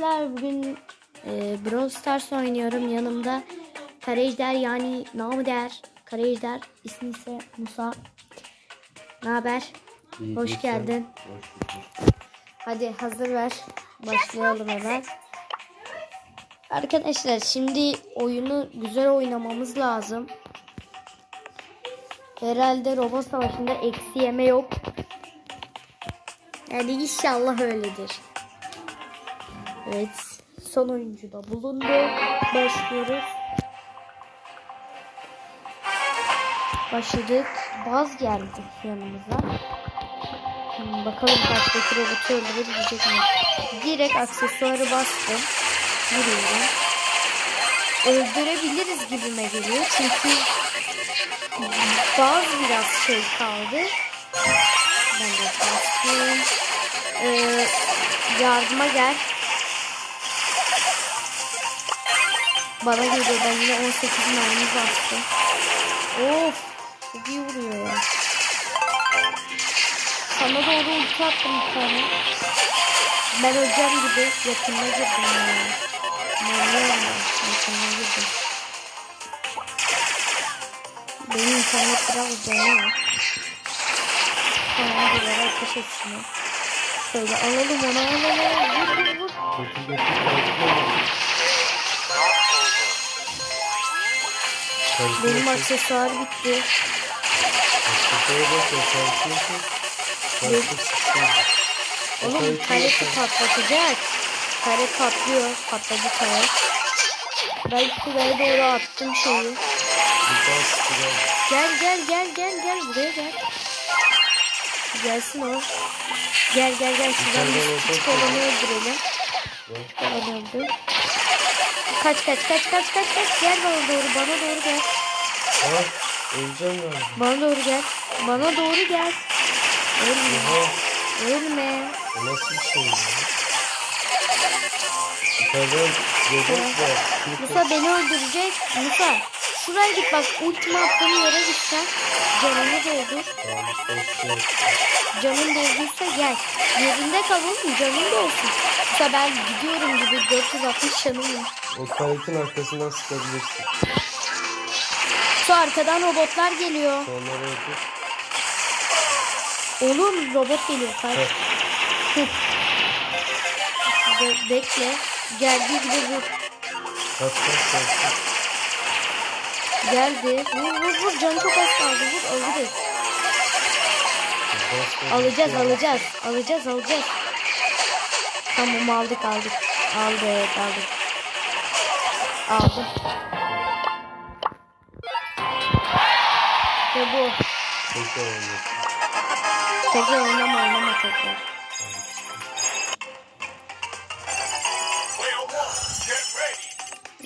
arkadaşlar bugün e, Brawl Stars oynuyorum. Yanımda Karejder yani namı der. Karejder ismi ise Musa. Ne haber? Hoş değilsen- geldin. Hoş bulduk. Hadi hazır ver. Başlayalım hemen. Arkadaşlar şimdi oyunu güzel oynamamız lazım. Herhalde robot savaşında eksi yeme yok. Yani inşallah öyledir. Evet. Son oyuncu da bulundu. Başlıyoruz. Başladık. Baz geldi yanımıza. Şimdi bakalım karşıdaki robotu öldürebilecek mi? Direkt aksesuarı bastım. Vuruyorum. Öldürebiliriz gibime geliyor. Çünkü bazı biraz şey kaldı. Ben de bastım. Ee, yardıma gel. Bana geliyor. Ben yine 18 mermi bastım. Of. Çok iyi vuruyor ya. Sana doğru ulti attım bir tane. Ben öleceğim gibi yakınına girdim ya. Manlıyorum ben. Yakınına girdim. Benim internet biraz donuyor. Tamam buralara ateş et şunu. Şöyle alalım onu alalım. Vur vur vur. Benim Karşıya aksesuar bitti. Karşı sıksın. Oğlum karesi patlatacak. Kare patlıyor. Patladı kare. Ben şuraya doğru attım şeyi. Bir daha sıkacağım. Gel gel gel gel gel buraya gel. Gelsin o. Gel gel gel şuradan robot küçük olanı öldürelim. Olanı öldür. Kaç kaç kaç kaç kaç kaç gel bana doğru bana doğru gel. Ha? Öleceğim galiba. Bana doğru gel. Bana doğru gel. Ölme. Oha. Ölme. O nasıl bir şey ya? Yukarıdan robot var. Musa beni öldürecek. Musa şuraya git bak ultimi attığım yere gitsen canını doldur. Canın dolduysa gel. Yerinde kal oğlum canın dolsun. Musa ben gidiyorum gibi 460 canım var. O kaletin arkasından sıkabilirsin. Şu arkadan robotlar geliyor. Sonra öldür. Oğlum robot geliyor. Heh. Be- bekle. Geldiği gibi vur. Kaç kaç kaç. Geldi. Vur vur vur. Canı çok az kaldı. Vur bas, Alacağız alacağız. Alacağız alacağız. Tamam aldık aldık. Aldık aldık. Aldım. İşte bu. Tekrar oynayalım. Tekrar oynama oynama tekrar.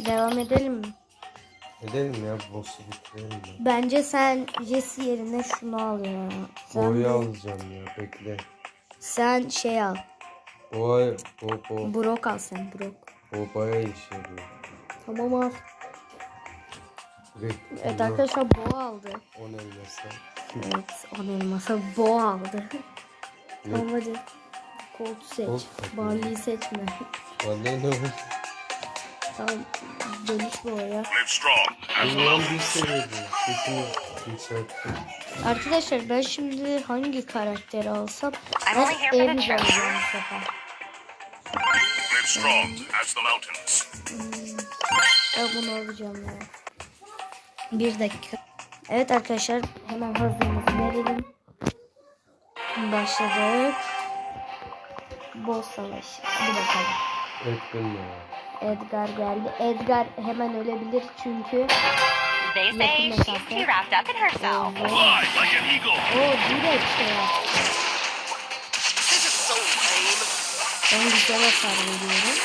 Devam edelim mi? Edelim ya boss'u bitirelim ya. Bence sen Jesse yerine şunu al ya. Sen, de- alacağım ya bekle. sen şey al. Boğayı, bo, bo, Brok al sen Brok. bo bayağı işe yarıyor. Tamam al. Direkt Evet arkadaşlar Bo aldı. 10 elmasla. Evet onun elmasa Bo aldı. Tamam hadi. Colt seç. Barley'i seçme. Vallahi ne oldu? Tamam dönüş bu oraya. Bundan bir. Sesini yükselttim. Arkadaşlar ben şimdi hangi karakteri alsam? I'm Ben truth. alacağım bu sefer. Live strong as the mountains. Ben bunu alacağım ya. Bir dakika. Evet arkadaşlar hemen hazırımızı verelim. Başladık. Boss savaşı. Hadi bakalım. Ya. Edgar geldi. Edgar hemen ölebilir çünkü. They say she's too wrapped up in herself. Fly like an eagle. O direkt şey yaptı. This is so lame. Ben güzel hasar veriyorum.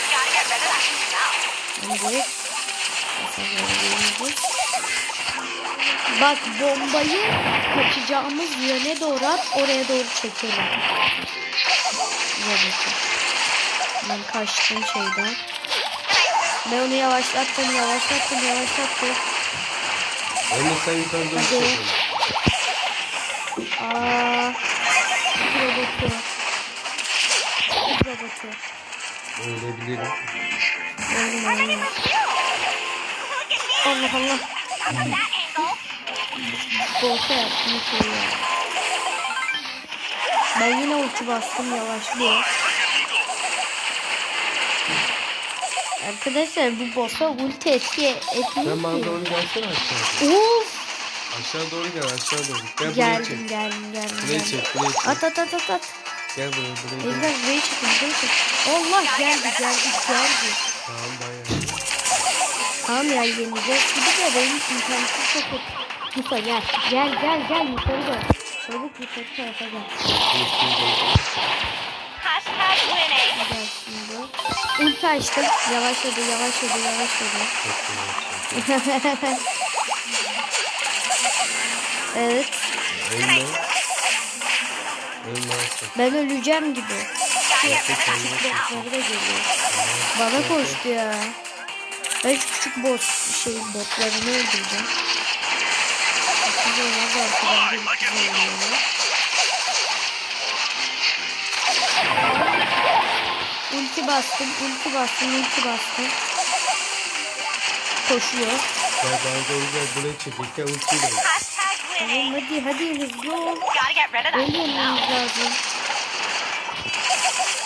That veriyorum. Bak bombayı kaçacağımız yöne doğru at. Oraya doğru çekelim. Ben kaçtım şeyden. Ben onu yavaşlattım, yavaşlattım, yavaşlattım. Anne sen yukarıda bir Hadi. şey yapın. Aa, robotu. robotu. Ölebilirim. Öldüm öldüm. Allah Allah. Bolsa yaptım şey. Ben yine ulti bastım yavaşlıyor. Arkadaşlar bu boss'a ulti etki etmiyor Sen bana doğru gelsene aşağıya. Of. Aşağı doğru gel aşağı doğru. Gel buraya çek. geldim geldim. Buraya geldim. çek buraya çek. At at at at at. Gel buraya buraya gel. Ejder buraya çekin buraya çek. Allah geldi geldi geldi. Tamam bayağı. Tamam ya yeneceğiz. Bir de benim internetim çok kötü. Musa gel. Gel gel gel yukarı gel. Çabuk yukarı tarafa gel. Gel şimdi. Ulti açtım. Yavaşladı yavaşladı yavaşladı. evet. Ölme. Ölme asla. Ben öleceğim gibi. Botları da geliyor. Bana koştu ya. Ben şu küçük bot şey botlarını öldüreceğim. Şimdi onlar da Ulti bastım, ulti bastım, ulti bastım. Koşuyor. Gel bana doğru gel buraya çek. Gel ultiyle. Hashtag Tamam hadi hadi hızlı ol. Smell. lazım.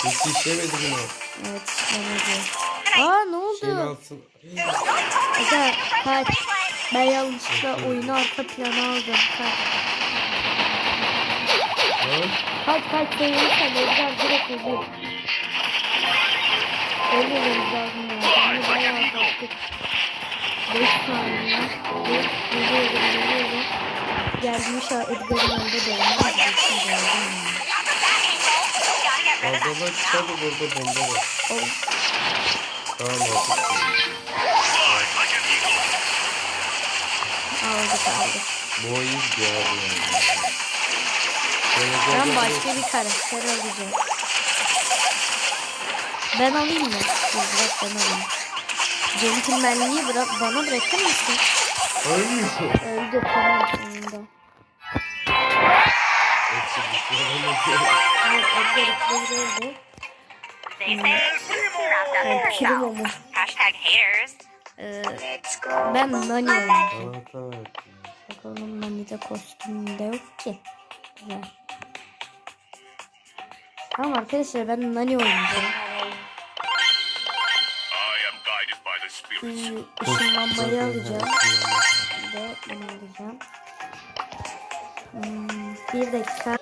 Hiç işlemedi mi? Evet işlemedi. Aa ne Şeyin oldu? altın. Aga kaç. Ben yanlışlıkla oyunu arka plana aldım. Kaç. Kaç kaç sayılırsan Edgar direkt ölür. Ölmememiz lazım ya. Şimdi bayağı azalttık. 5 saniye. Geliyorum geliyorum. Geldim şu an Edgar'ın önünde de var. Geçtim geldim ya. Gotta get rid of that Fazla bak çabuk orada bomba var. Tamam artık. aldık aldık. Bu oyun güzel yani. Şöyle gel, Ben başka bir karakter alacağım. Ben alayım mı? Dur bırak ben alayım. Gentlemanliği bırak, bana bırakır mısın? Ölmüyor. Öldü tamam sonunda. Bir şey. Evet, Edgar öldü. Evet. Hashtag haters. Ee, ben Nani ver. Bakalım Nani'de kostümünde yok ki. Güzel. Tamam arkadaşlar ben Nani oynayacağım. Işınlanmayı alacağım. Bir de bunu alacağım. Hmm, bir dakika.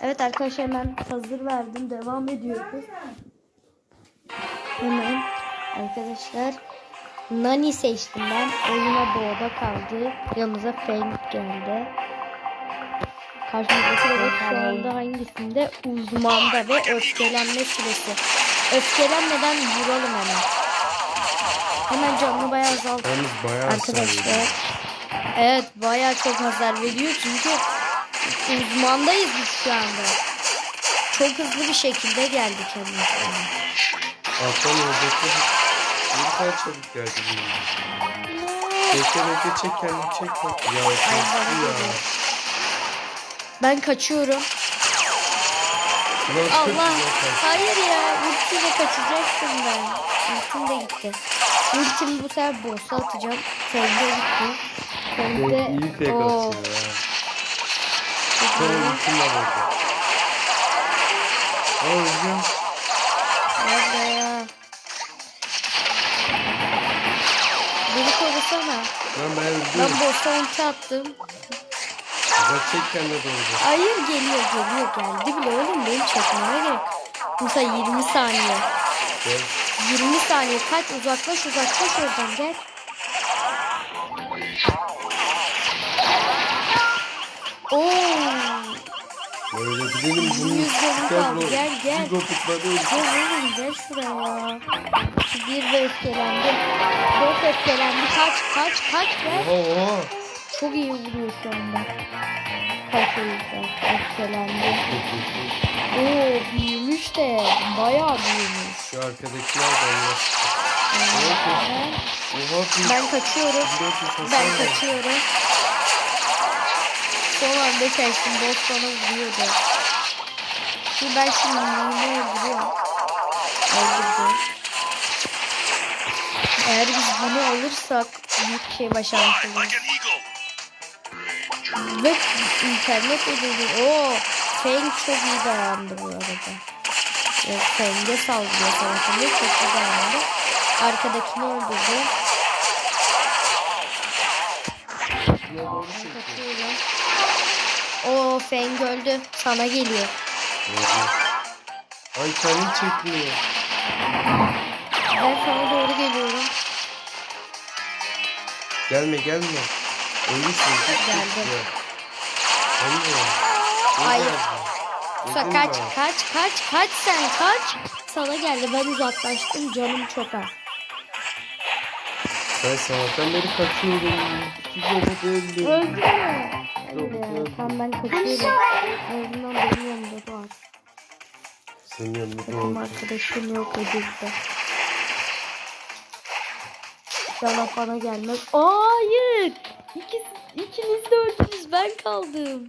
Evet arkadaşlar ben hazır verdim. Devam ediyoruz. Hemen arkadaşlar Nani seçtim ben. Oyuna doğada kaldı. Yanımıza Frank geldi. Karşımızdaki robot şu anda hangisinde? Uzmanda ve öfkelenme süresi. Öfkelenmeden vuralım hemen. Hemen canını bayağı azalt. Bayağı Arkadaşlar. Evet bayağı çok hasar veriyor çünkü uzmandayız biz şu anda. Çok hızlı bir şekilde geldik kendisine. Alttan ördekli. Bir kadar çabuk geldi. Bekle bekle çek kendini çek bak. Ya korktu ya. Ben kaçıyorum. Allah. Hayır ya. Ultiyle kaçacaktım ben. Ultim de gitti. Ultimi bu sefer boss'a atacağım. Sende gitti. Çok Sende. iyi tek atıyor. Sonra ultim var orada. Aa öleceğim. Nerede ya? Beni korusana. Lan ben öldüm. Ben boss'a ulti attım. Bak çek kendine doğru. Hayır geliyor geliyor geldi bile oğlum benim çekmeme gerek. Mesela 20 saniye. Gel. 20 saniye kaç uzaklaş uzaklaş oradan gel. Oo, Ben ölebilirim bunu. Yüz canım Gel kaldı, gel, gel. Gel oğlum gel şuraya. Şu bir de öfkelendi. Dört öfkelendi. Kaç kaç kaç gel. Oha. Çok iyi vuruyor şu anda. Kaç öfkelendi. Oo büyümüş de bayağı büyümüş. Şu arkadakiler de Allah. Oha bir. Ben kaçıyorum. Ben kaçıyorum. Son anda kaçtım. Boss bana vuruyordu. Şimdi ben şimdi neyini öldürüyorum. Öldürdü. Eğer biz bunu alırsak büyük şey başarmış oluruz. Ve internet ödedi. Oo, Feng çok iyi dayandı bu arada. Evet, Feng'e saldırıyor savaşında çok iyi dayandı. Arkadakini öldürdü. Oo Feng öldü. Sana geliyor. Ay kendi çekmiyor. Ben sana doğru geliyorum. Gelme gelme. Ölürsün. Git, Geldim. git ya. Musa kaç kaç kaç kaç sen kaç. Sana geldi ben uzaklaştım canım çok az. Ben sabahtan beri kaçıyorum. Bir robot öldü. Öldü mü? Öldü. öldü. Tamam ben kaçıyorum. En azından benim yanımda doğar. Senin yanında doğru. arkadaşım yok edildi. Sana bana gelmez. Hayır. İkisi, ikiniz de öldünüz. Ben kaldım.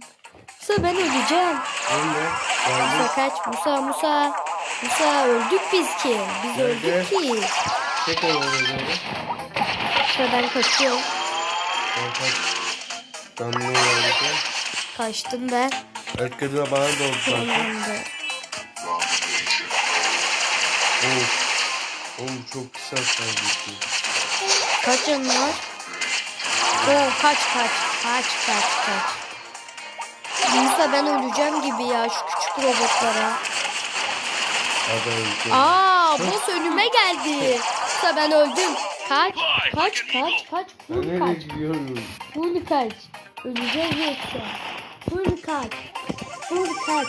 Musa ben öleceğim. Anne. Geldi. Musa kaç. Musa Musa. Musa öldük biz ki. Biz Nerede? öldük ki. Doğru. Musa ben kaçıyorum. Ben kaç. Damlıyor yani. Kaçtım ben. Arkada bana da oldu zaten. Of. Oğlum çok kısa saydı. Kaç canın var? Oo kaç kaç. Kaç kaç kaç. Musa ben öleceğim gibi ya şu küçük robotlara. Aa boss önüme geldi. Musa ben öldüm. Kaç kaç kaç kaç. Full nereye kaç. Full kaç. Öleceğiz yoksa. Full kaç. Full kaç.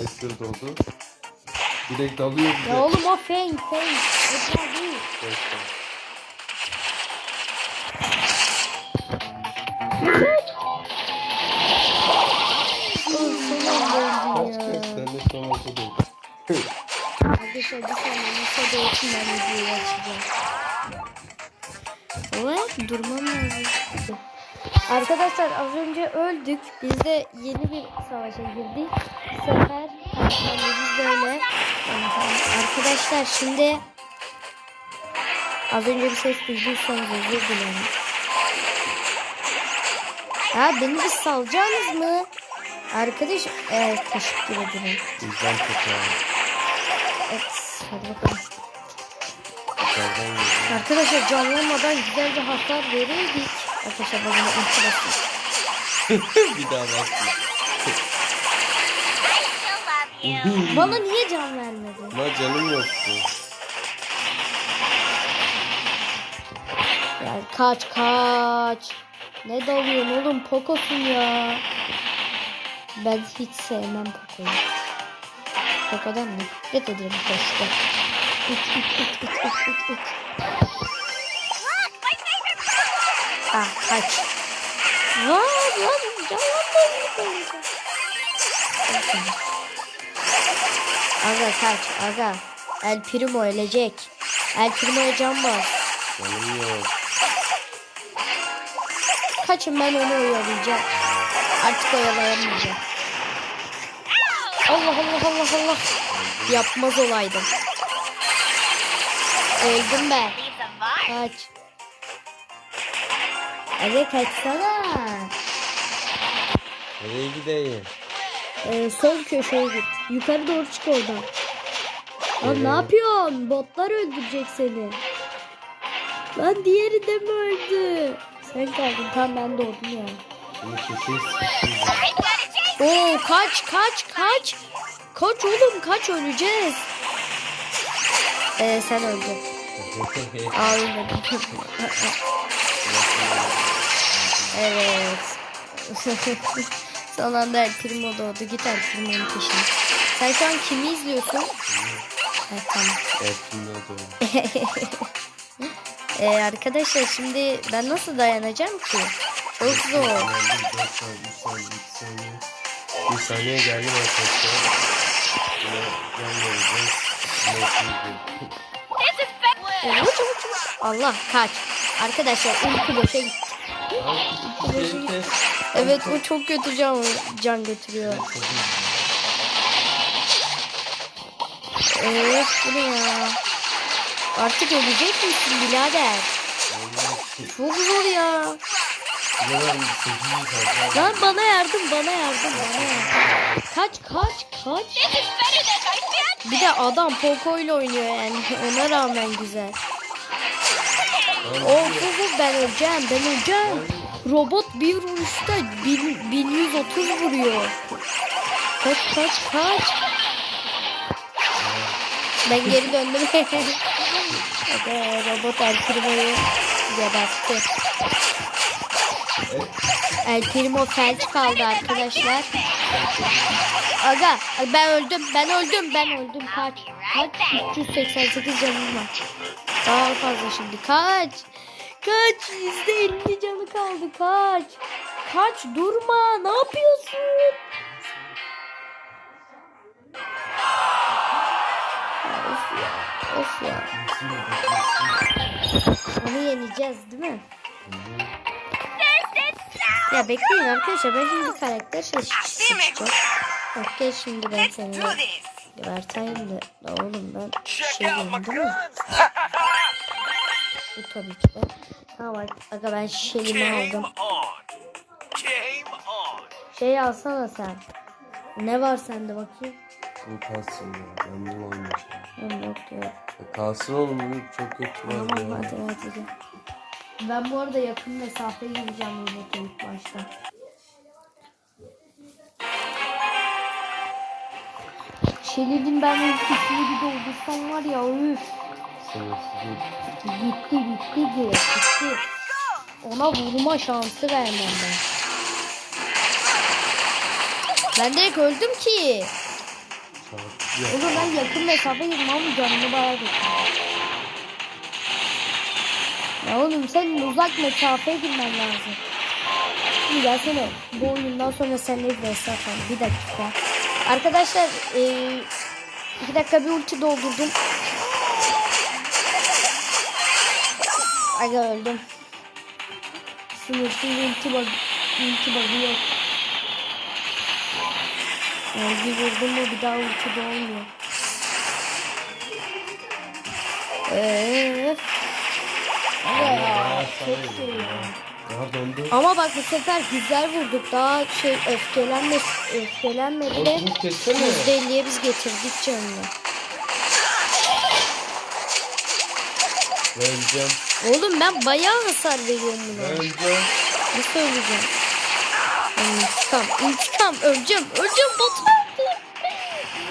Esir doldu. Direkt alıyor bir Ya oğlum o feng feng. Edgar değil. Bekle. Tane son oldu da. Arkadaşlar bir saniye Musa da olsun ben videoyu açacağım. Evet durmam lazım. Arkadaşlar az önce öldük. Biz de yeni bir savaşa girdik. Bu sefer karşılamamız böyle. Arkadaşlar şimdi az önce bir ses duyduysanız özür dilerim. Ha beni bir salacaksınız mı? Arkadaş evet teşekkür ederim. Bizden abi. Evet hadi bakalım. Arkadaşlar canlanmadan güzel bir hasar verirdik. Arkadaşlar bana ulti basın. bir daha you. Bana niye can vermedi? Ama canım yoktu. Yani kaç kaç. Ne dalıyorsun oğlum Poco'sun ya. Ben hiç sevmem Poco'yu. Poco'dan nefret ederim koştu. Uç uç uç uç uç uç uç. Ah kaç. Lan lan canlanmadı. Aga kaç aga. El Primo ölecek. El Primo'ya can bas. Canım yok. Kaçın ben onu oyalayacağım. Artık oyalayamayacağım. Allah Allah Allah Allah. Yapmaz olaydım. Öldüm vine. Kaç. Hadi kaçsana. Nereye gideyim? Ee, sol köşeye git. Yukarı doğru çık oradan. Lan ne yapıyorsun? Botlar öldürecek seni. Lan diğeri de mi öldü? Sen kaldın. Tamam ben doğdum ya. Bunu Oo kaç kaç kaç. Kaç oğlum kaç öleceğiz. Ee, sen öldün. Ölmedim. evet. Son anda El Primo doğdu. Git El Primo'nun peşine. Sen şu an kimi izliyorsun? Evet tamam. Erkin'de doğru. Ee, arkadaşlar şimdi ben nasıl dayanacağım ki? Çok zor. Saniye, geldim arkadaşlar. Bad. Ee, uç, uç, uç. Allah kaç. Arkadaşlar ulti boşa gitti. Evet o çok kötü can, can götürüyor. Evet bu ne ya? Artık ölecek misin birader? Çok zor ya. Ne var? 800 kaldı. Lan bana yardım bana yardım bana yardım. Kaç kaç kaç. Bir de adam Poco ile oynuyor yani ona rağmen güzel. Of of ben öleceğim ben öleceğim. Robot bir vuruşta 1130 vuruyor. Kaç kaç kaç. Ben geri döndüm. Robot El Primo'yu gebertti. El Primo felç kaldı arkadaşlar. Aga ben öldüm ben öldüm ben öldüm kaç. Kaç 388 canım var. Daha fazla şimdi kaç. Kaç yüzde elli canı kaldı kaç. Kaç durma ne yapıyorsun? Ya, Of ya. Onu yeneceğiz değil mi? Ya bekleyin arkadaşlar ben şimdi karakter seçeceğim. Bak gel şimdi ben seni geberteyim de. La oğlum ben şey diyeyim değil mi? Bu tabii ki de. Tamam bak aga ben şeyimi aldım. on. Game on. Şey alsana sen. Ne var sende bakayım? Bu kalsın ya. Ben bunu almayacağım. Yok yok. Ya Kalsın oğlum bu çok kötü Tamam var ya. hadi hadi. Ben bu arada yakın mesafe gireceğim robota ilk başta. Şelidin ben ultisini bir doldursam var ya üf. Gitti gitti gitti. Ona vurma şansı vermem ben. Ben direkt öldüm ki. Oğlum ben yakın mesafe ama canımı bayağı götürdüm. Ya oğlum senin uzak mesafeye girmen lazım. Şimdi gelsene. Bu oyundan sonra seninle vs atalım. Bir dakika. Arkadaşlar eee iki dakika bir ulti doldurdum. Aga öldüm. Sınırsız ulti bug, ulti bug'ı yok. Yani bir vurdum mu bir daha ulti de olmuyor. Eee. Ya, çok şey. Daha. Ama bak bu sefer güzel vurduk. Daha şey öfkelenme, öfkelenmedi de Oğlum kessene. %50'ye biz getirdik canını. Ben öleceğim. Oğlum ben bayağı hasar veriyorum buna. öleceğim. Nasıl öleceğim? Ay, İntikam, intikam. Öleceğim, öleceğim. Batu öldüm.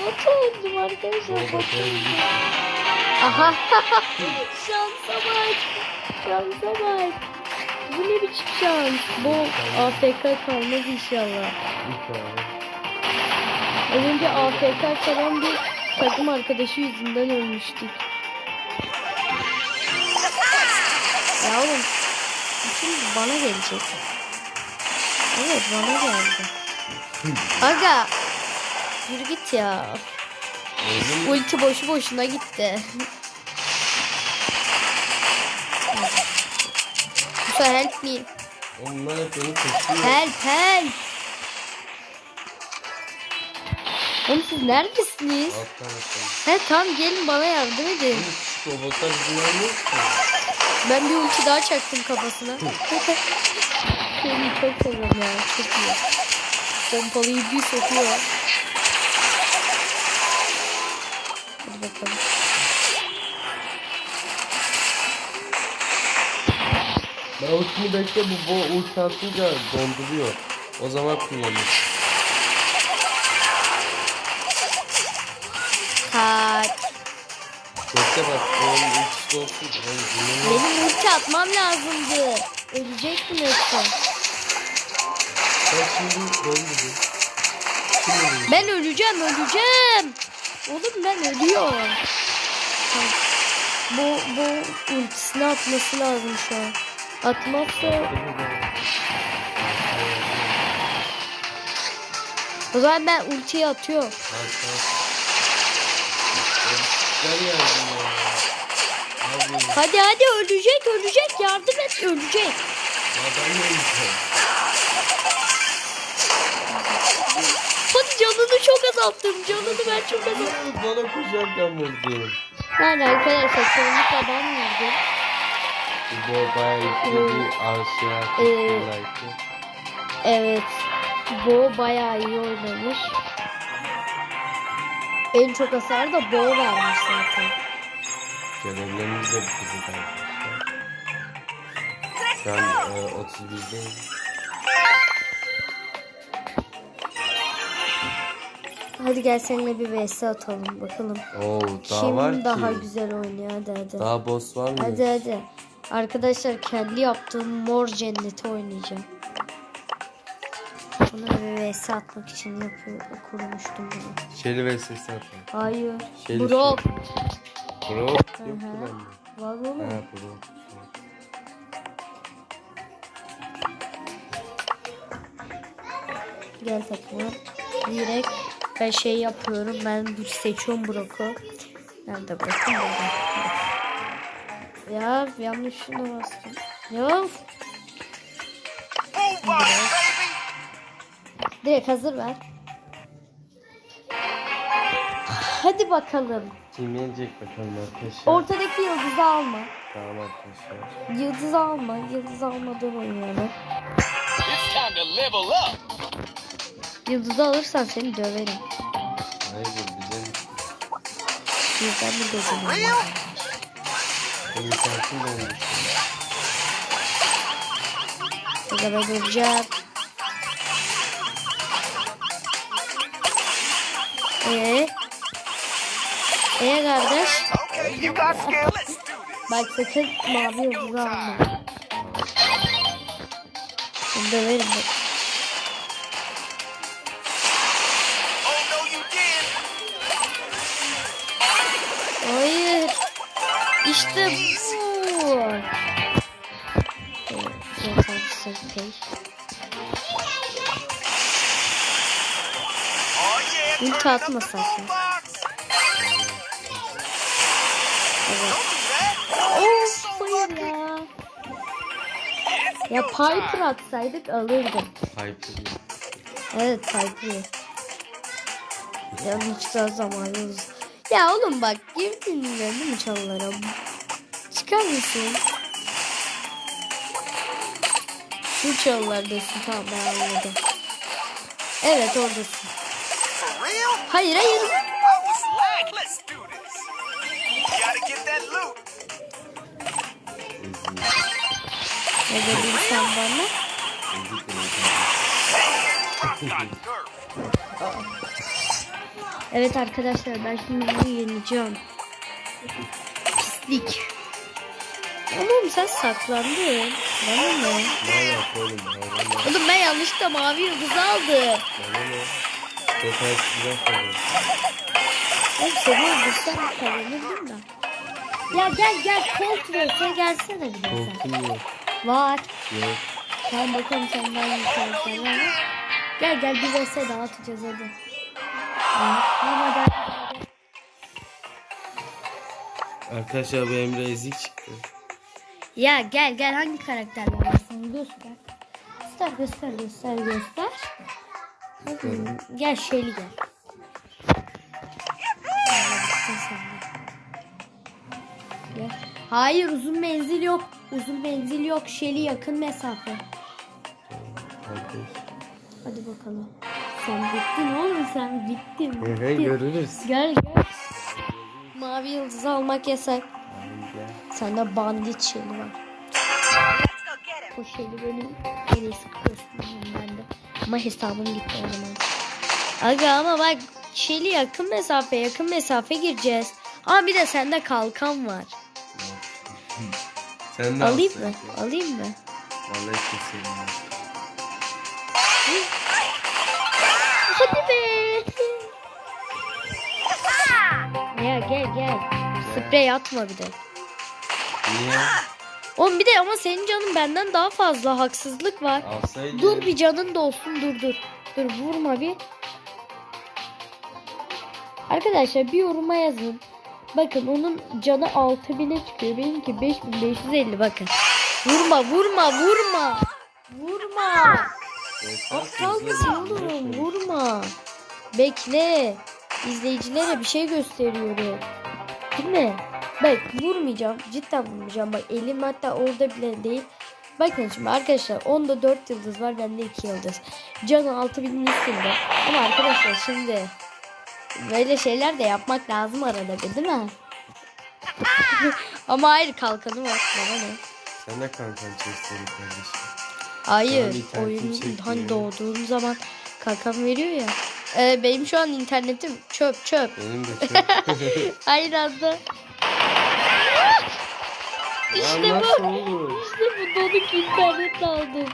Batu öldüm arkadaşlar. Batu ben öldüm. Aha. Şansa bak. Şansa bak. Bu ne biçim şans? Bu AFK kalmaz inşallah. Tane. Az önce AFK kalan bir takım arkadaşı yüzünden ölmüştük. Ya oğlum şimdi bana gelecek. Evet bana geldi. Aga yürü git ya. Ulti boşu boşuna gitti. Musa help me. Ben hep beni kesiyor. Help help. Oğlum siz neredesiniz? Alttan atlayın. He tamam gelin bana yardım edin. Oğlum küçük robotlar yok ki. Ben bir ulti daha çaktım kafasına. Seni çok seviyorum ya. Çok iyi. Pompalıyı bir sokuyor. Hadi bakalım. Ben ultimi bekle bu bu ulti atınca donduruyor. O zaman kullanır. Kaç. Bekle bak onun ultisi olsun. Benim ulti atmam lazımdı. Ölecektim yoksa. Ben şimdi dondurdum. Şimdi. Ben öleceğim öleceğim. Oğlum ben ölüyorum. Bu, bu ultisini atması lazım şu an. Atmazsa o zaman ben ultiyi atıyorum. Ya. Abi. Hadi hadi ölecek ölecek yardım et ölecek. Hadi canını çok azalttım. Canını ben çok azalttım. Bana koşarken vurdum. Yani arkadaşlar çoğunlukla ben vurdum. Bu bayağı iyi bir aşağı Ee. Evet. Bo bayağı iyi oynamış. En çok hasar da Bo vermiş zaten. Görevlerimiz de bitirdik arkadaşlar. Şu an e, 31'deyim. Hadi gel seninle bir vs atalım bakalım. Oo daha Kim var daha ki. güzel oynuyor hadi hadi. Daha boss var mı? Hadi hadi. Arkadaşlar kendi yaptığım mor cenneti oynayacağım. Bunu vs atmak için yapıyor, kurmuştum bunu. Şeli ve sesi atın. Hayır. Şey Bro. Bro yok. Var oğlum. Ha bro. Gel takma. Direkt ben şey yapıyorum. Ben seçiyorum Brock'u. Nerede Brock'um? Burada. Ya yanlışına bastım. Ya direkt hazır ver. Hadi bakalım. Kim yenecek bakalım arkadaşlar. Ortadaki yıldızı alma. Tamam arkadaşlar. Yıldız alma. Yıldız almadan oynayalım. Yıldızı alırsan seni döverim. Hayır bizim Bizden mi Real? Benim. Ya da ben öleceğim. Ee? Ee kardeş? Bak sakın mavi yıldızı alma. Döverim bak. İşte bu. Oh Ulti turn up atma the sakın. boombox. Evet. Of hayır ya. It's Ya Piper atsaydık alırdım. Piper. Evet Piper. Ya hiç daha zamanımız. Ya oğlum bak girdin değil mi çalılara? Çıkar mısın? Şu çalılardasın tamam ben anladım. Evet oradasın. Hayır hayır. Ne dedin sen bana? Evet arkadaşlar ben şimdi bunu yeneceğim. Pislik. Oğlum sen saklandın. Bana ne? Bana ne? Oğlum ben yanlışlıkla mavi yıldızı aldım. Bana ne? Tekrar silah kalın. Oğlum seni öldürsem kazanırdım da. Ya gel gel Colt vs gelsene bir de sen. Yok. Var. Yok. Sen bakalım senden iyi karakterler var. Gel gel bir vs daha atacağız hadi. Ha, Tamam hadi. Arkadaşlar bu Emre ezik çıktı. Ya gel gel hangi karakterler var sana göster. Göster göster göster göster. Gel Shelly gel. Hayır uzun menzil yok. Uzun menzil yok. Shelly yakın mesafe. Hadi bakalım. Sen bittin oğlum sen bittin. Bittin. görürüz. Gel gel. Mavi yıldızı almak yasak. Sende bandit Shelly var. O Shelly benim en iyisi kostümüm bende. Ama hesabım gitti o zaman. Aga ama bak Shelly yakın mesafe yakın mesafe gireceğiz. Aa bir de sende kalkan var. Sen de Alayım mı? Alayım mı? Vallahi kesin. Hadi be. ya gel gel. Sprey atma bir de. Niye? Oğlum bir de ama senin canın benden daha fazla haksızlık var. Alsaydın. Dur bir canın da olsun dur dur. Dur vurma bir. Arkadaşlar bir yoruma yazın. Bakın onun canı 6000'e çıkıyor. Benimki 5550 bakın. Vurma vurma vurma. Vurma. Aptal mısın oğlum? Vurma. Bekle. İzleyicilere bir şey gösteriyorum. Değil mi? Bak vurmayacağım. Cidden vurmayacağım. Bak elim hatta orada bile değil. Bakın şimdi arkadaşlar onda 4 yıldız var. Bende 2 yıldız. Canı 6000 üstünde. Ama arkadaşlar şimdi böyle şeyler de yapmak lazım arada bir değil mi? Ama hayır kalkanı var. Bana ne? Sen de kankan çeksin kardeşim. Hayır. Oyun hani doğduğum zaman kalkan veriyor ya. Ee, benim şu an internetim çöp çöp. Benim de çok. Aynı anda. İşte bu. olur? İşte bu donuk internetle aldım.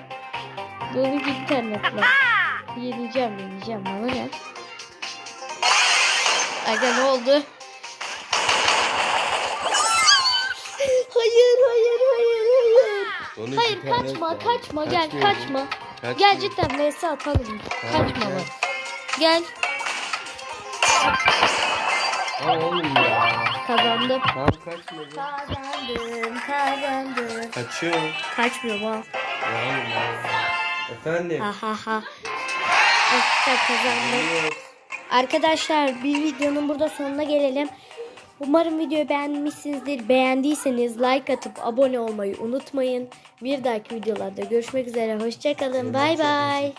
Donuk internetle. Yeneceğim yeneceğim bana ne? Aga ne oldu? Hayır hayır hayır hayır. Onun Hayır internet kaçma var. kaçma gel kaçma. Kaçmıyor. Gel cidden vs atalım. Kaçma gel. bak. Gel oğlum ya. kazandım. Tamam kaçma. ya. Kazandım kazandım. Kaçıyor. Kaçmıyor bak. Ya oğlum ya. Efendim. Ha ha ha. Arkadaşlar kazandım. Arkadaşlar bir videonun burada sonuna gelelim. Umarım videoyu beğenmişsinizdir. Beğendiyseniz like atıp abone olmayı unutmayın. Bir dahaki videolarda görüşmek üzere. Hoşçakalın. Bay bay.